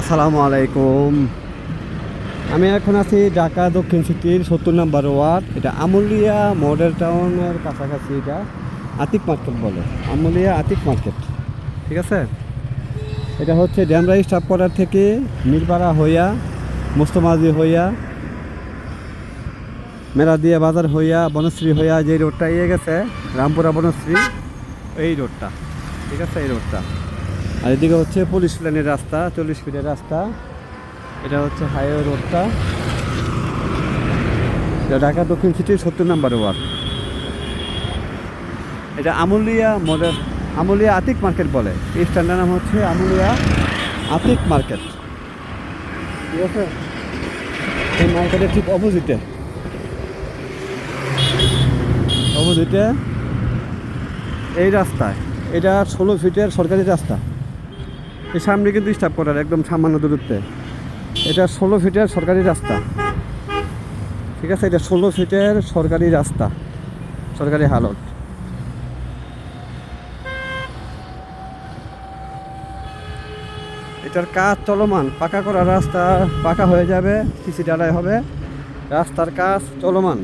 আসসালামু আলাইকুম। আমি এখন আছি ঢাকা দক্ষিণ সিটির সত্তর নাম্বার ওয়ার্ড। এটা আমুলিয়া মডেল টাউনের কাছাকাছি এটা আতিক মার্কেট বলে। আমুলিয়া আতিক মার্কেট। ঠিক আছে? এটা হচ্ছে ড্যামরা স্টাফ কোয়ার্টার থেকে মিরপাড়া হইয়া মোস্তমাজি হইয়া মেলা মেরাদিয়া বাজার হইয়া, বনশ্রী হইয়া যে রোডটা ইয়ে গেছে, রামপুরা বনশ্রী, এই রোডটা ঠিক আছে? এই রোডটা আর এদিকে হচ্ছে পুলিশ লাইনের রাস্তা, চল্লিশ ফিটের রাস্তা। এটা হচ্ছে হাইওয়ে রোডটা। ঢাকা দক্ষিণ সিটির সত্তর নাম্বার ওয়ার্ড। এটা আমুলিয়া মডেল, আমুলিয়া আতিক মার্কেট বলে। এই স্ট্যান্ডের নাম হচ্ছে আমুলিয়া আতিক মার্কেট। ঠিক আছে? এই মার্কেটের ঠিক অপোজিটে। অপোজিটে এই রাস্তায়। এটা ষোলো ফিটের সরকারি রাস্তা। এই সামনে কিন্তু স্টাফ করার একদম সামান্য দূরত্বে। এটা ষোলো ফিটের সরকারি রাস্তা। ঠিক আছে, এটা ষোলো ফিটের সরকারি রাস্তা, সরকারি হালত। এটার কাজ চলমান, পাকা করা রাস্তা পাকা হয়ে যাবে, সিসি ডালাই হবে। রাস্তার কাজ চলমান।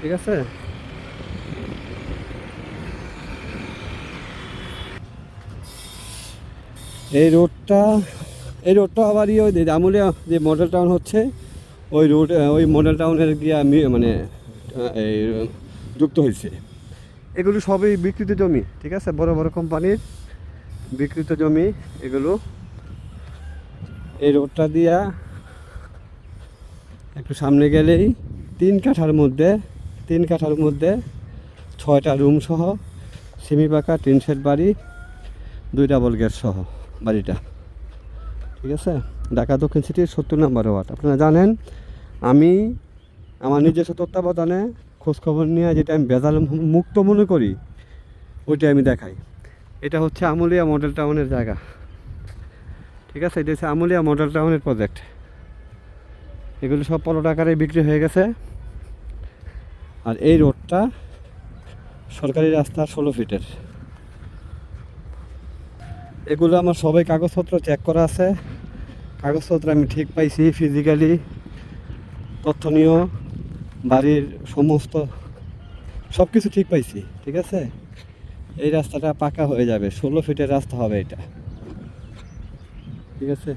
ঠিক আছে? এই রোডটা এই রোডটা আবার ইয়ে ওই আমুলিয়া যে মডেল টাউন হচ্ছে, ওই রোড ওই মডেল টাউনের গিয়া মানে এই, যুক্ত হয়েছে। এগুলো সবই বিকৃত জমি, ঠিক আছে? বড় বড় কোম্পানির বিকৃত জমি এগুলো। এই রোডটা দিয়া একটু সামনে গেলেই তিন কাঠার মধ্যে, তিন কাঠার মধ্যে ছয়টা রুম সহ, সেমি পাকা, টিন শেড বাড়ি দুই ডাবল গেট সহ। বাড়িটা। ঠিক আছে? ঢাকা দক্ষিণ সিটির সত্তর নম্বর ওয়ার্ড। আপনারা জানেন, আমি আমার নিজস্ব তত্ত্বাবধানে খোঁজখবর নিয়ে যেটা আমি বেজাল মুক্ত মনে করি ওইটা আমি দেখাই। এটা হচ্ছে আমুলিয়া মডেল টাউনের জায়গা। ঠিক আছে? এটা হচ্ছে আমুলিয়া মডেল টাউনের প্রজেক্ট এগুলো সব পনেরো আকারে বিক্রি হয়ে গেছে। আর এই রোডটা সরকারি রাস্তা ষোলো ফিটের এগুলো আমার সবাই কাগজপত্র চেক করা আছে। কাগজপত্র আমি ঠিক পাইছি ফিজিক্যালি তথ্যনীয় বাড়ির সমস্ত সব কিছু ঠিক পাইছি, ঠিক আছে? এই রাস্তাটা পাকা হয়ে যাবে, ষোলো ফিটের রাস্তা হবে এটা। ঠিক আছে?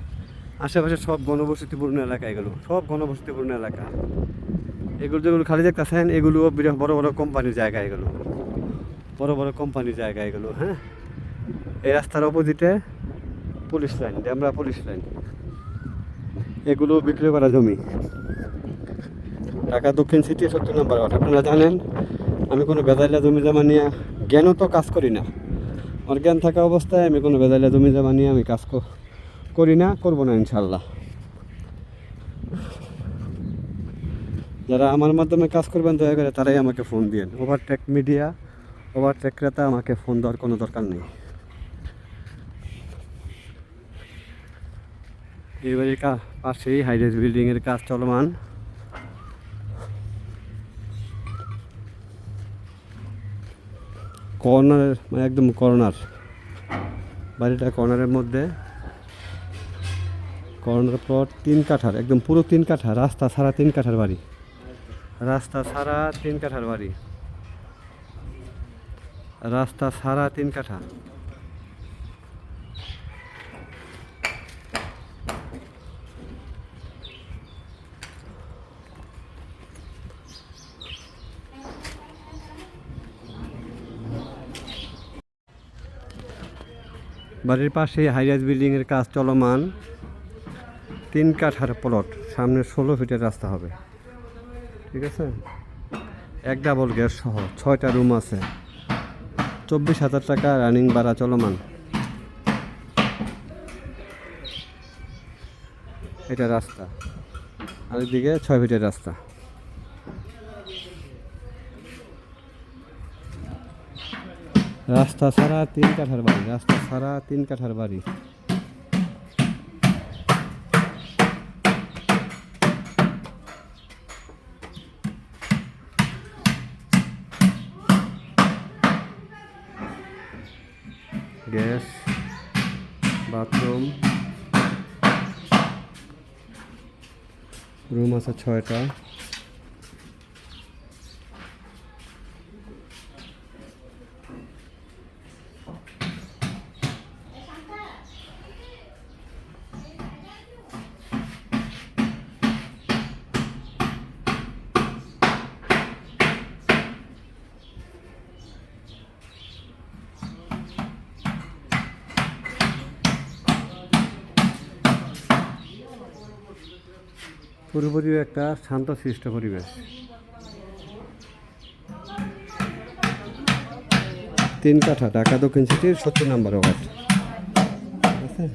আশেপাশে সব ঘনবসতিপূর্ণ এলাকা এগুলো, সব ঘনবসতিপূর্ণ এলাকা। এগুলো যেগুলো খালি দেখতেছেন, এগুলো বড় বড় কোম্পানির জায়গা এগুলো। বড় বড় কোম্পানির জায়গা এগুলো হ্যাঁ? এই রাস্তার অপোজিটে police line, Demra police line. এগুলো বিক্রি করা জমি। ঢাকা দক্ষিণ সিটি সত্তর নম্বর ওয়ার্ড, আপনারা জানেন, আমি কোনো বেদাইলা জমি জমা নিয়ে জ্ঞানও তো কাজ করি না। আমার জ্ঞান থাকা অবস্থায় আমি কোনো বেদাইলা জমি জমা নিয়ে আমি কাজ করি না, করব না ইনশাল্লাহ যারা আমার মাধ্যমে কাজ করবেন, দয়া করে তারাই আমাকে ফোন দিয়েন। ওভারটেক মিডিয়া ওভারটেক ক্রেতা আমাকে ফোন দেওয়ার কোনো দরকার নেই। এই বাড়ির পাশেই হাইরেজ বিল্ডিংয়ের কাজ চলমান। কর্নার মানে একদম কর্নার বাড়িটা কর্নারের মধ্যে। কর্নার প্লট তিন কাঠার, একদম পুরো তিন কাঠা রাস্তা ছাড়া তিন কাঠার বাড়ি। রাস্তা ছাড়া তিন কাঠার বাড়ি। রাস্তা ছাড়া তিন কাঠা। বাড়ির পাশে হাইরাইজ বিল্ডিংয়ের কাজ চলমান তিন কাঠার প্লট সামনে ষোলো ফিটের রাস্তা হবে। ঠিক আছে? এক ডাবল গ্যাস সহ ছয়টা রুম আছে। চব্বিশ হাজার টাকা রানিং ভাড়া চলমান। এটা রাস্তা। আর দিকে ছয় ফিটের রাস্তা। রাস্তা সারা তিন কাঠার বাড়ি রাস্তা সারা তিন কাঠার বাড়ি গ্যাস বাথরুম রুম আছে ছয়টা পুরোপুরি একটা শান্ত সৃষ্ট পরিবেশ। তিন কাঠা ঢাকা দক্ষিণ সিটির সত্তর নাম্বার ওয়ার্ড। আছে?